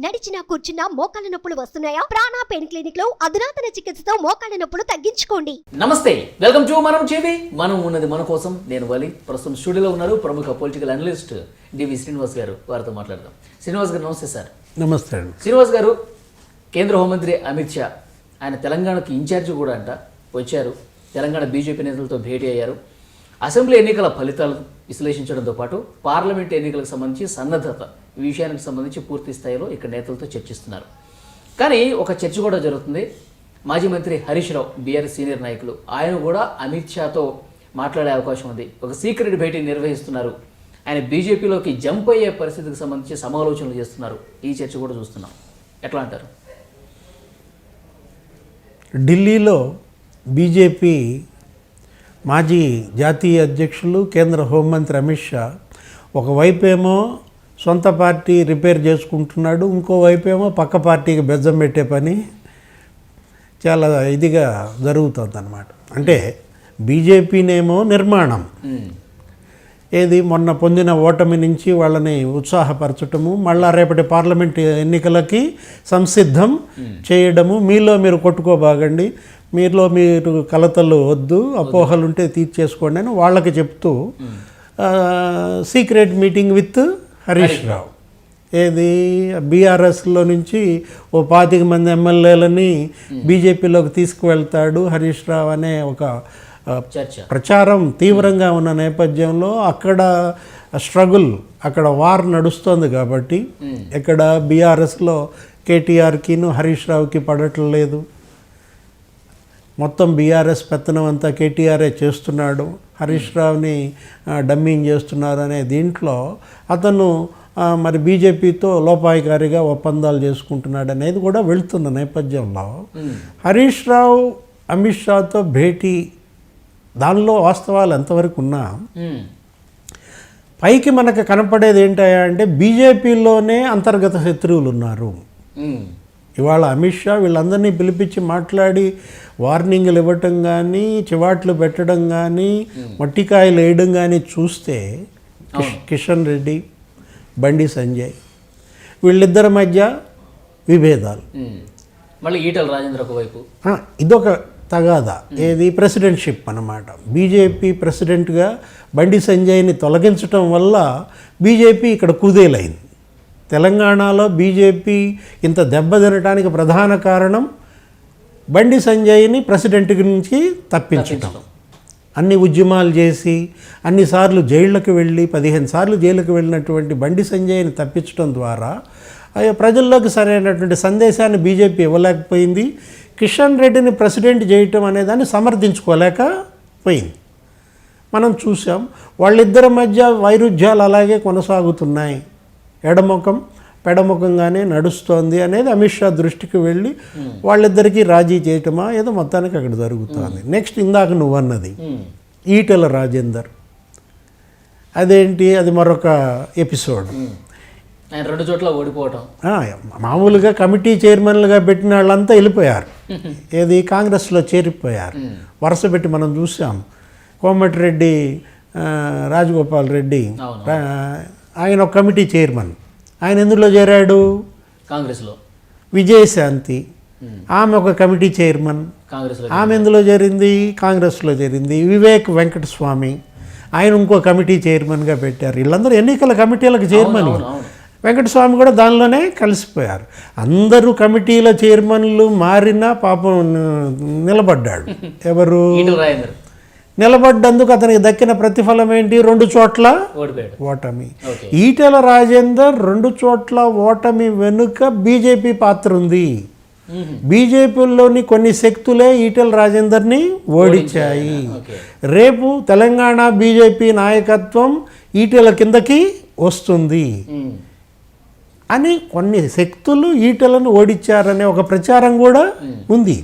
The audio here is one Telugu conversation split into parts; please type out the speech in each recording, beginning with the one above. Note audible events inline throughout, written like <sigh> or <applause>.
నడిచినా కూర్చున్నా మోకాళ్ళ నొప్పులు వస్తున్నాయా? ప్రాణా పెయిన్ క్లినిక్లో అధునాతన చికిత్సతో మోకాళ్ళ నొప్పులు తగ్గించుకోండి. నమస్తే వెల్కమ్ టు మనం టీవీ. మనం ఉన్నది మన కోసం నేను వలి. ప్రస్తుతం స్టూడియోలో ఉన్నారు ప్రముఖ పొలిటికల్ అనలిస్ట్ డివి శ్రీనివాస్ గారు. వారితో మాట్లాడదాం. శ్రీనివాస్ గారు నమస్తే సార్. నమస్తే అండి. శ్రీనివాస్ గారు కేంద్ర హోంమంత్రి అమిత్ షా ఆయన తెలంగాణకు ఇన్ఛార్జ్ కూడా అంట వచ్చారు. తెలంగాణ బీజేపీ నేతలతో భేటీ అయ్యారు. అసెంబ్లీ ఎన్నికల ఫలితాలు విశ్లేషించడంతో పాటు పార్లమెంట్ ఎన్నికలకు సంబంధించి సన్నద్ధత ఈ విషయానికి సంబంధించి పూర్తి స్థాయిలో ఇక్కడ నేతలతో చర్చిస్తున్నారు. కానీ ఒక చర్చ కూడా జరుగుతుంది. మాజీ మంత్రి హరీష్ రావు బీఆర్ఎస్ సీనియర్ నాయకులు ఆయన కూడా అమిత్ షాతో మాట్లాడే అవకాశం ఉంది. ఒక సీక్రెట్ భేటీ నిర్వహిస్తున్నారు. ఆయన బీజేపీలోకి జంప్ అయ్యే పరిస్థితికి సంబంధించి సమాలోచనలు చేస్తున్నారు. ఈ చర్చ కూడా చూస్తున్నాం. ఎట్లా అంటారు? ఢిల్లీలో బీజేపీ మాజీ జాతీయ అధ్యక్షులు కేంద్ర హోంమంత్రి అమిత్ షా ఒకవైపేమో సొంత పార్టీ రిపేర్ చేసుకుంటున్నాడు ఇంకోవైపేమో పక్క పార్టీకి బెజ్జం పెట్టే పని చాలా ఇదిగా జరుగుతుందన్నమాట. అంటే బీజేపీనేమో నిర్మాణం. ఏది? మొన్న పొందిన ఓటమి నుంచి వాళ్ళని ఉత్సాహపరచటము మళ్ళా రేపటి పార్లమెంట్ ఎన్నికలకి సంసిద్ధం చేయడము మీలో మీరు కొట్టుకోబాగండి మీలో మీరు కలతలు వద్దు అపోహలు ఉంటే తీర్చేసుకోండి అని వాళ్ళకి చెప్తూ secret meeting with Harish Rao. ఏది? బీఆర్ఎస్లో నుంచి ఓ పాతిక మంది ఎమ్మెల్యేలని బీజేపీలోకి తీసుకువెళ్తాడు హరీష్ రావు అనే ఒక ప్రచారం తీవ్రంగా ఉన్న నేపథ్యంలో అక్కడ స్ట్రగుల్ అక్కడ వార్ నడుస్తోంది కాబట్టి ఇక్కడ బీఆర్ఎస్లో కేటీఆర్కిను హరీష్ రావుకి పడట్లేదు మొత్తం బీఆర్ఎస్ పెత్తనం అంతా కేటీఆర్ఏ చేస్తున్నాడు. హరీష్ రావుని డమ్మింగ్ చేస్తున్నారు అనే దీంట్లో అతను మరి బీజేపీతో లోపాయికారిగా ఒప్పందాలు చేసుకుంటున్నాడు అనేది కూడా వెళ్తున్న నేపథ్యంలో హరీష్ రావు అమిత్ షాతో భేటీ దానిలో వాస్తవాలు ఎంతవరకు ఉన్నా పైకి మనకు కనపడేది ఏంటయ్యా అంటే బీజేపీలోనే అంతర్గత శత్రువులు ఉన్నారు ఇవాళ అమిత్ షా వీళ్ళందరినీ పిలిపించి మాట్లాడి వార్నింగ్లు ఇవ్వటం కానీ చివాట్లు పెట్టడం కానీ మట్టికాయలు వేయడం కానీ చూస్తే కిష్- కిషన్ రెడ్డి బండి సంజయ్ వీళ్ళిద్దరి మధ్య విభేదాలు. మళ్ళీ ఈటల రాజేంద్ర ఒకవైపు. ఇదొక తగాదా. ఏది? ప్రెసిడెంట్షిప్ అన్నమాట. బీజేపీ ప్రెసిడెంట్గా బండి సంజయ్ని తొలగించటం వల్ల బీజేపీ ఇక్కడ కుదేలైంది. తెలంగాణలో బీజేపీ ఇంత దెబ్బతినటానికి ప్రధాన కారణం బండి సంజయ్ని ప్రెసిడెంట్ నుంచి తప్పించటం. అన్ని ఉద్యమాలు చేసి అన్నిసార్లు జైళ్ళకి వెళ్ళి పదిహేను సార్లు జైలుకి వెళ్ళినటువంటి బండి సంజయ్ని తప్పించడం ద్వారా ప్రజల్లోకి సరైనటువంటి సందేశాన్ని బీజేపీ ఇవ్వలేకపోయింది. కిషన్ రెడ్డిని ప్రెసిడెంట్ చేయటం అనేదాన్ని సమర్థించుకోలేకపోయింది మనం చూసాం వాళ్ళిద్దరి మధ్య వైరుధ్యాలు అలాగే కొనసాగుతున్నాయి. ఎడముఖం పెడముఖంగానే నడుస్తోంది అనేది అమిత్ షా దృష్టికి వెళ్ళి వాళ్ళిద్దరికీ రాజీ చేయటమా ఏదో మొత్తానికి అక్కడ జరుగుతుంది. నెక్స్ట్ ఇందాక నువ్వన్నది ఉమ్, ఈటెల రాజేందర్. అదేంటి అది మరొక ఎపిసోడ్. ఆయన రెండు చోట్ల ఓడిపోవటం. మామూలుగా కమిటీ చైర్మన్లుగా పెట్టిన వాళ్ళంతా వెళ్ళిపోయారు. <laughs> ఏది కాంగ్రెస్లో చేరిపోయారు. వరుస పెట్టి మనం చూసాం. కోమటిరెడ్డి రాజగోపాల్ రెడ్డి ఆయన ఒక కమిటీ చైర్మన్. ఆయన ఎందులో చేరాడు? కాంగ్రెస్లో. విజయశాంతి ఆమె ఒక కమిటీ చైర్మన్. ఆమె ఎందులో చేరింది? కాంగ్రెస్లో చేరింది. వివేక్ వెంకటస్వామి. ఆయన ఇంకో కమిటీ చైర్మన్గా పెట్టారు. వీళ్ళందరూ ఎన్నికల కమిటీలకు అవును. వెంకటస్వామి కూడా దానిలోనే కలిసిపోయారు. అందరూ కమిటీల చైర్మన్లు మారినా పాపం నిలబడ్డాడు. ఎవరు? నిలబడ్డందుకు అతనికి దక్కిన ప్రతిఫలం ఏంటి? రెండు చోట్ల ఓటమి. ఈటెల రాజేందర్ రెండు చోట్ల ఓటమి వెనుక బీజేపీ పాత్ర ఉంది. బీజేపీలోని కొన్ని శక్తులే ఈటెల రాజేందర్ని ఓడించాయి. రేపు తెలంగాణ బీజేపీ నాయకత్వం ఈటెల కిందకి వస్తుంది. అని కొన్ని శక్తులు ఈటెలను ఓడించారనే ఒక ప్రచారం కూడా ఉంది.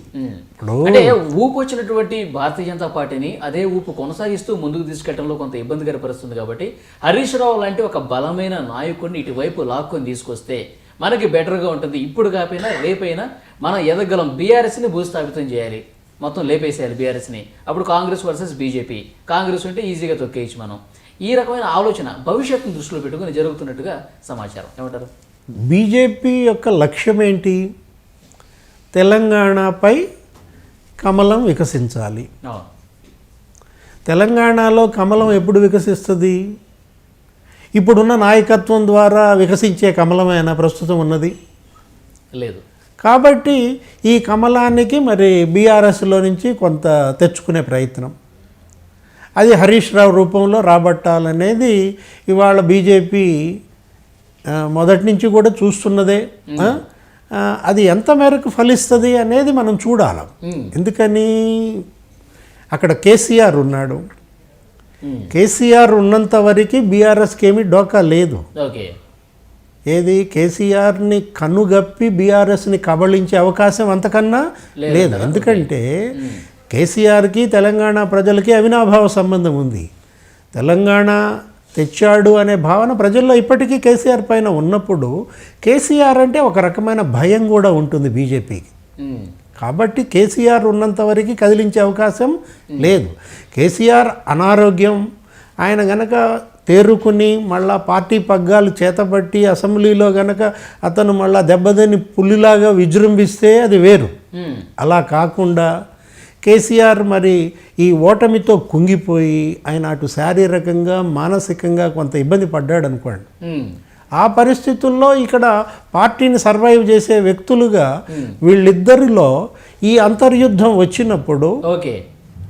ఇప్పుడు అంటే ఊపు వచ్చినటువంటి భారతీయ జనతా పార్టీని అదే ఊపు కొనసాగిస్తూ ముందుకు తీసుకెళ్ళడంలో కొంత ఇబ్బందికర పరిస్థితుంది కాబట్టి హరీష్ రావు లాంటి ఒక బలమైన నాయకుడిని ఇటువైపు లాక్కొని తీసుకొస్తే మనకి బెటర్గా ఉంటుంది. ఇప్పుడు కాకపోయినా రేపైనా మనం ఎదగలం బీఆర్ఎస్ని భూస్థాపితం చేయాలి. మొత్తం లేపేసేయాలి బీఆర్ఎస్ని. అప్పుడు కాంగ్రెస్ వర్సెస్ బీజేపీ. కాంగ్రెస్ ఉంటే ఈజీగా తొక్కేయచ్చు మనం. ఈ రకమైన ఆలోచన భవిష్యత్తును దృష్టిలో పెట్టుకుని జరుగుతున్నట్టుగా సమాచారం. ఏమంటారు? బీజేపీ యొక్క లక్ష్యం ఏంటి తెలంగాణపై కమలం వికసించాలి. తెలంగాణలో కమలం ఎప్పుడు వికసిస్తుంది? ఇప్పుడున్న నాయకత్వం ద్వారా వికసించే కమలమైన ప్రస్తుతం ఉన్నది. లేదు. కాబట్టి ఈ కమలానికి మరి బీఆర్ఎస్లో నుంచి కొంత తెచ్చుకునే ప్రయత్నం. అది హరీష్ రావు రూపంలో రాబట్టాలనేది ఇవాళ బీజేపీ మొదటి నుంచి కూడా చూస్తున్నదే అది ఎంత మేరకు ఫలిస్తుంది అనేది మనం చూడాలి. ఎందుకని? అక్కడ కేసీఆర్ ఉన్నాడు. కేసీఆర్ ఉన్నంత వరకు బీఆర్ఎస్కి ఏమీ డోకా లేదు. ఏది? కేసీఆర్ని కన్నుగప్పి బీఆర్ఎస్ని కబళించే అవకాశం అంతకన్నా లేదు. ఎందుకంటే కేసీఆర్కి తెలంగాణ ప్రజలకి అవినాభావ సంబంధం ఉంది. తెలంగాణ తెచ్చాడు అనే భావన ప్రజల్లో ఇప్పటికీ కేసీఆర్ పైన ఉన్నప్పుడు కేసీఆర్ అంటే ఒక రకమైన భయం కూడా ఉంటుంది బీజేపీకి. కాబట్టి కేసీఆర్ ఉన్నంత వరకు కదిలించే అవకాశం లేదు కేసీఆర్ అనారోగ్యం ఆయన గనక తేరుకుని మళ్ళా పార్టీ పగ్గాలు చేతబట్టి అసెంబ్లీలో గనక అతను మళ్ళా దెబ్బతిని పులిలాగా విజృంభిస్తే అది వేరు. అలా కాకుండా కేసీఆర్ మరి ఈ ఓటమితో కుంగిపోయి ఆయన అటు శారీరకంగా మానసికంగా కొంత ఇబ్బంది పడ్డాడు అనుకోండి. ఆ పరిస్థితుల్లో ఇక్కడ పార్టీని సర్వైవ్ చేసే వ్యక్తులుగా వీళ్ళిద్దరిలో ఈ అంతర్యుద్ధం వచ్చినప్పుడు ఓకే.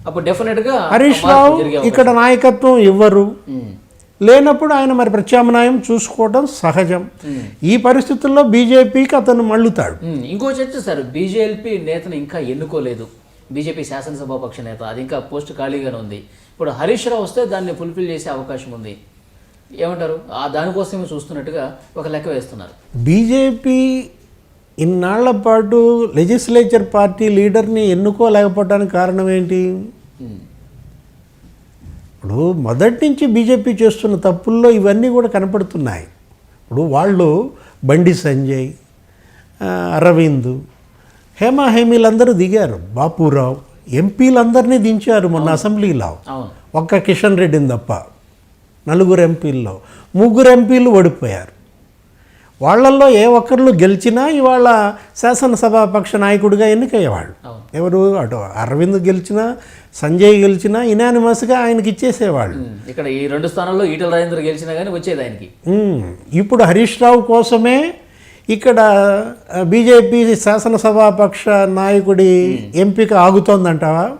అప్పుడు డెఫినెట్గా హరీష్ రావు ఇక్కడ నాయకత్వం ఇవ్వరు. లేనప్పుడు ఆయన మరి ప్రత్యామ్నాయం చూసుకోవడం సహజం. ఈ పరిస్థితుల్లో బీజేపీకి అతను మళ్ళుతాడు. ఇంకో చర్చ సార్ బీజేపీ నేతను ఇంకా ఎన్నుకోలేదు. బీజేపీ శాసనసభాపక్ష నేత. అది ఇంకా పోస్ట్ ఖాళీగానే ఉంది. ఇప్పుడు హరీష్ రావు వస్తే దాన్ని ఫుల్ఫిల్ చేసే అవకాశం ఉంది. ఏమంటారు? ఆ దానికోసమే చూస్తున్నట్టుగా ఒక లెక్క వేస్తున్నారు. బీజేపీ ఇన్నాళ్ళ పాటు లెజిస్లేచర్ పార్టీ లీడర్ని ఎన్నుకోలేకపోవడానికి కారణం ఏంటి. ఇప్పుడు మొదటి నుంచి బీజేపీ చేస్తున్న తప్పుల్లో ఇవన్నీ కూడా కనపడుతున్నాయి. ఇప్పుడు వాళ్ళు బండి సంజయ్ అరవింద్ హేమీలందరూ దిగారు. బాపురావు ఎంపీలందరినీ దించారు మొన్న అసెంబ్లీలో. ఒక్క కిషన్ రెడ్డిని తప్ప నలుగురు ఎంపీల్లో ముగ్గురు ఎంపీలు ఓడిపోయారు. వాళ్ళల్లో ఏ ఒక్కళ్ళు గెలిచినా ఇవాళ శాసనసభాపక్ష నాయకుడిగా ఎన్నికయ్యేవాళ్ళు. ఎవరు? అటు అరవింద్ గెలిచినా సంజయ్ గెలిచినా ఇనానిమస్గా ఆయనకి ఇచ్చేసేవాళ్ళు. ఇక్కడ ఈ రెండు స్థానాల్లో ఈటల రాజేంద్ర గెలిచినా కానీ వచ్చేది ఆయనకి. ఇప్పుడు హరీష్ రావు కోసమే ఇక్కడ బీజేపీ శాసనసభాపక్ష నాయకుడి ఎంపిక ఆగుతోందంటావా?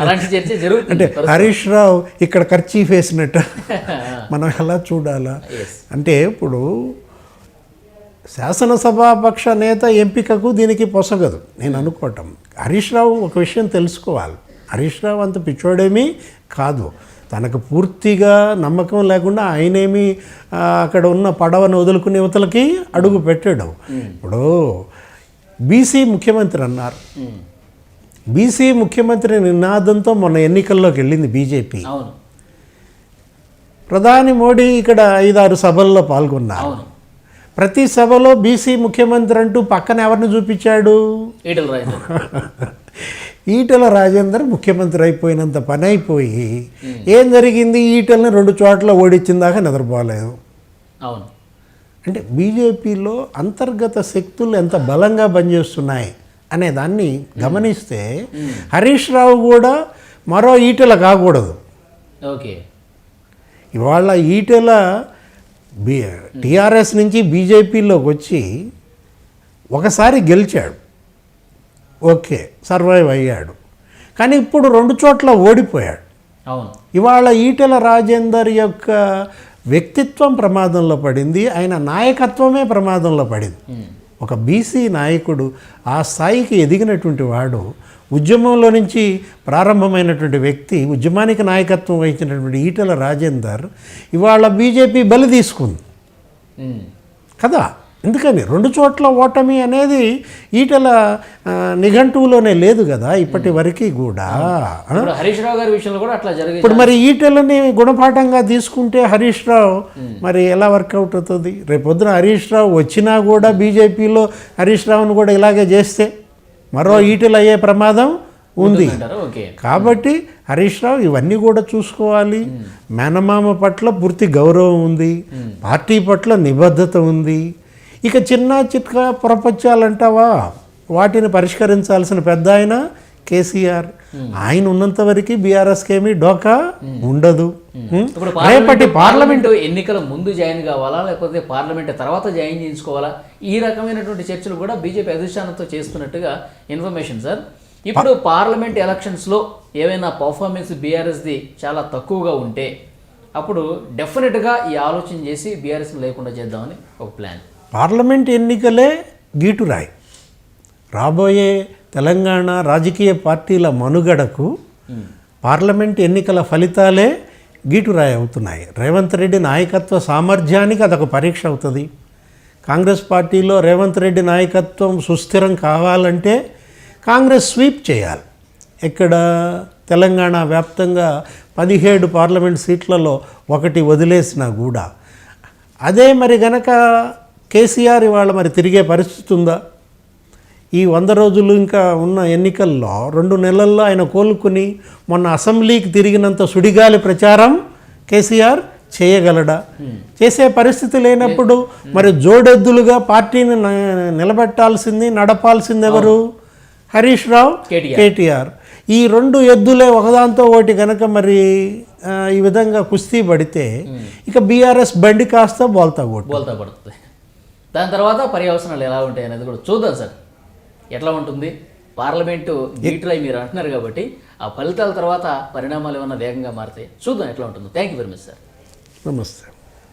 అలాంటి చర్చ జరుగుతుంది అంటే హరీష్ రావు ఇక్కడ ఖర్చీ వేసినట్టు. <laughs> మనం ఎలా చూడాలా. అంటే ఇప్పుడు శాసనసభాపక్ష నేత ఎంపికకు దీనికి పొసగదు. నేను అనుకోవటం. హరీష్ రావు ఒక విషయం తెలుసుకోవాలి. హరీష్ రావు అంత పిచ్చోడేమీ కాదు. తనకు పూర్తిగా నమ్మకం లేకుండా ఆయనేమి అక్కడ ఉన్న పడవను వదులుకునే యువతలకి అడుగు పెట్టాడు. ఇప్పుడు బీసీ ముఖ్యమంత్రి అన్నారు. బీసీ ముఖ్యమంత్రి నినాదంతో మొన్న ఎన్నికల్లోకి వెళ్ళింది బీజేపీ ప్రధాని మోడీ ఇక్కడ ఐదారు సభల్లో పాల్గొన్నారు. ప్రతి సభలో బీసీ ముఖ్యమంత్రి అంటూ పక్కన ఎవరిని చూపించాడు? <laughs> ఈటల రాజేంద్ర ముఖ్యమంత్రి అయిపోయినంత పని అయిపోయి ఏం జరిగింది? ఈటల్ని రెండు చోట్ల ఓడించిన దాకా నిద్రపోలేదు. అవును. అంటే బీజేపీలో అంతర్గత శక్తులు ఎంత బలంగా పనిచేస్తున్నాయి అనే దాన్ని గమనిస్తే హరీష్ రావు కూడా మరో ఈటెల కాకూడదు. ఓకే. ఇవాళ ఈటెల బి టీఆర్ఎస్ నుంచి బీజేపీలోకి వచ్చి ఒకసారి గెలిచాడు. ఓకే సర్వైవ్ అయ్యాడు. కానీ ఇప్పుడు రెండు చోట్ల ఓడిపోయాడు. అవును. ఇవాళ ఈటెల రాజేందర్ యొక్క వ్యక్తిత్వం ప్రమాదంలో పడింది ఆయన నాయకత్వమే ప్రమాదంలో పడింది. ఒక బీసీ నాయకుడు ఆ స్థాయికి ఎదిగినటువంటి వాడు ఉద్యమంలో నుంచి ప్రారంభమైనటువంటి వ్యక్తి ఉద్యమానికి నాయకత్వం వహించినటువంటి ఈటెల రాజేందర్ ఇవాళ బీజేపీ బలి తీసుకుంది. కదా? ఎందుకని? రెండు చోట్ల ఓటమి అనేది ఈటెల నిఘంటువులోనే లేదు కదా ఇప్పటి వరకు కూడా. హరీష్ రావు గారి విషయంలో కూడా అట్లా జరిగే ఇప్పుడు మరి ఈటెలని గుణపాఠంగా తీసుకుంటే హరీష్ రావు మరి ఎలా వర్కౌట్ అవుతుంది? రేపొద్దున హరీష్ రావు వచ్చినా కూడా బీజేపీలో హరీష్ రావును కూడా ఇలాగే చేస్తే మరో ఈటెలు అయ్యే ప్రమాదం ఉంది. కాబట్టి హరీష్ రావు ఇవన్నీ కూడా చూసుకోవాలి. మేనమామ పట్ల పూర్తి గౌరవం ఉంది. పార్టీ పట్ల నిబద్ధత ఉంది. ఇక చిన్న చిట్కా పొరపచ్చాలంటావా వాటిని పరిష్కరించాల్సిన పెద్ద ఆయన కేసీఆర్. ఆయన ఉన్నంత వరకు బీఆర్ఎస్కి ఏమీ డోకా ఉండదు. రేపటి పార్లమెంట్ పార్లమెంట్ ఎన్నికల ముందు జాయిన్ కావాలా? లేకపోతే పార్లమెంట్ తర్వాత జాయిన్ చేయించుకోవాలా? ఈ రకమైనటువంటి చర్చలు కూడా బీజేపీ అధిష్టానంతో చేస్తున్నట్టుగా ఇన్ఫర్మేషన్ సార్. ఇప్పుడు పార్లమెంట్ ఎలక్షన్స్లో ఏవైనా పర్ఫార్మెన్స్ బీఆర్ఎస్ది చాలా తక్కువగా ఉంటే అప్పుడు డెఫినెట్గా ఈ ఆలోచన చేసి బీఆర్ఎస్ లేకుండా చేద్దామని ఒక ప్లాన్. పార్లమెంట్ ఎన్నికలే గీటురాయి. రాబోయే తెలంగాణ రాజకీయ పార్టీల మనుగడకు పార్లమెంట్ ఎన్నికల ఫలితాలే గీటురాయి అవుతున్నాయి. రేవంత్ రెడ్డి నాయకత్వ సామర్థ్యానికి అదొక పరీక్ష అవుతుంది. కాంగ్రెస్ పార్టీలో రేవంత్ రెడ్డి నాయకత్వం సుస్థిరం కావాలంటే కాంగ్రెస్ స్వీప్ చేయాలి. ఇక్కడ తెలంగాణ వ్యాప్తంగా పదిహేడు పార్లమెంట్ సీట్లలో ఒకటి వదిలేసినా కూడా. అదే మరి గనక కేసీఆర్ ఇవాళ మరి తిరిగే పరిస్థితి ఉందా? ఈ వంద రోజులు ఇంకా ఉన్న ఎన్నికల్లో రెండు నెలల్లో ఆయన కోలుకుని మొన్న అసెంబ్లీకి తిరిగినంత సుడిగాలి ప్రచారం కేసీఆర్ చేయగలడా? చేసే పరిస్థితి లేనప్పుడు మరి జోడెద్దులుగా పార్టీని నిలబెట్టాల్సింది నడపాల్సింది ఎవరు? హరీష్ రావు కేటీఆర్. ఈ రెండు ఎద్దులే ఒకదాంతో ఒకటి కనుక మరి ఈ విధంగా కుస్తీ పడితే ఇక బీఆర్ఎస్ బండి కాస్త బోల్తా కొట్టు బోల్తా పడుతుంది దాని తర్వాత పర్యవసనాలు ఎలా ఉంటాయి అనేది కూడా చూద్దాం సార్. ఎట్లా ఉంటుంది? పార్లమెంటు నీటిలో మీరు అంటున్నారు కాబట్టి ఆ ఫలితాల తర్వాత పరిణామాలు ఏమైనా వేగంగా మారుతాయి చూద్దాం ఎట్లా ఉంటుందో. Thank you very much sir నమస్తే